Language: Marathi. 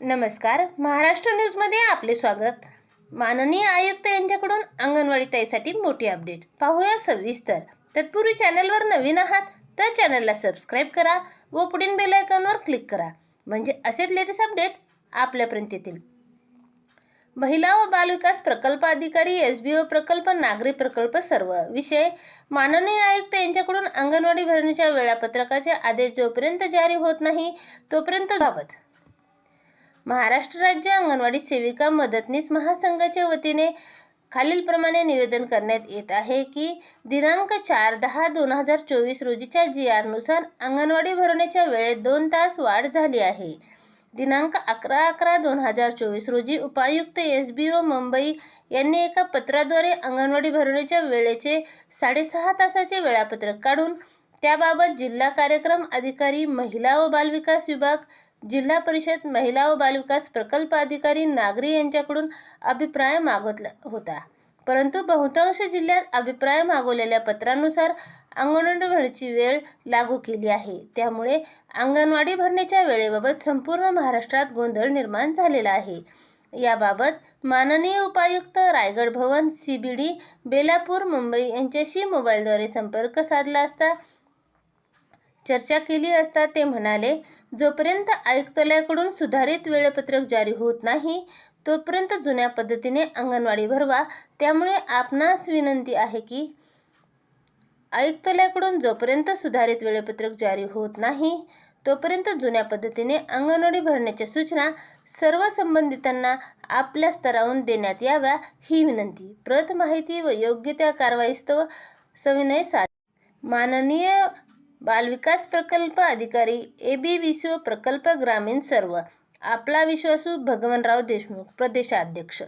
नमस्कार. महाराष्ट्र न्यूजमध्ये आपले स्वागत. माननीय आयुक्त यांच्याकडून अंगणवाडी ताईसाठी मोठी अपडेट. पाहूया सविस्तर. तत्पूर्वी चॅनलवर नवीन आहात तर चॅनलला सबस्क्राईब करा व पुढील बेल आयकॉनवर क्लिक करा. म्हणजे असेच लेटेस्ट अपडेट आपल्यापर्यंत येतील. महिला व बालविकास प्रकल्प अधिकारी एस बी ओ प्रकल्प नागरी प्रकल्प सर्व विषय माननीय आयुक्त यांच्याकडून अंगणवाडी भरण्याच्या वेळापत्रकाचे आदेश जोपर्यंत जारी होत नाही तोपर्यंत बाबत महाराष्ट्र राज्य अंगणवाडी सेविका मदतनीस महासंघाच्या वतीने खालीलप्रमाणे निवेदन करण्यात येत आहे की दिनांक चार दहा दोन हजार चोवीस रोजीच्या जी आरनुसार अंगणवाडी भरवण्याच्या वेळेत दोन तास वाढ झाली आहे. दिनांक अकरा अकरा दोन हजार चोवीस रोजी उपायुक्त एस बी ओ मुंबई यांनी एका पत्राद्वारे अंगणवाडी भरवण्याच्या वेळेचे साडेसहा तासाचे वेळापत्रक काढून त्याबाबत जिल्हा कार्यक्रम अधिकारी महिला व बालविकास विभाग जिल्हा परिषद महिला व बालविकास प्रकल्प अधिकारी नागरी यांच्याकडून अभिप्राय मागवला होता. परंतु बहुतांश जिल्ह्यात अभिप्राय मागवलेल्या पत्रानुसार अंगणवाडी भरण्याची वेळ लागू केली आहे. त्यामुळे अंगणवाडी भरण्याच्या वेळेबाबत संपूर्ण महाराष्ट्रात गोंधळ निर्माण झालेला आहे. याबाबत माननीय उपायुक्त Raigad Bhavan C B D Belapur Mumbai यांच्याशी मोबाईलद्वारे संपर्क साधला असता चर्चा केली असता ते म्हणाले जोपर्यंत आयुक्तालयाकडून सुधारित वेळापत्रक जारी होत नाही तोपर्यंत जुन्या पद्धतीने अंगणवाडी भरवा. त्यामुळे आपणास विनंती आहे की आयुक्तालयाकडून जोपर्यंत सुधारित वेळापत्रक जारी होत नाही तोपर्यंत जुन्या पद्धतीने अंगणवाडी भरण्याच्या सूचना सर्व संबंधितांना आपल्या स्तरावरून देण्यात याव्या ही विनंती. प्रत माहिती व योग्य त्या कारवाईस्तव सविनय साध माननीय बालविकास प्रकल्प अधिकारी ए बी विसो प्रकल्प ग्रामीण सर्व. आपला विश्वासू भगवानराव देशमुख प्रदेशाध्यक्ष.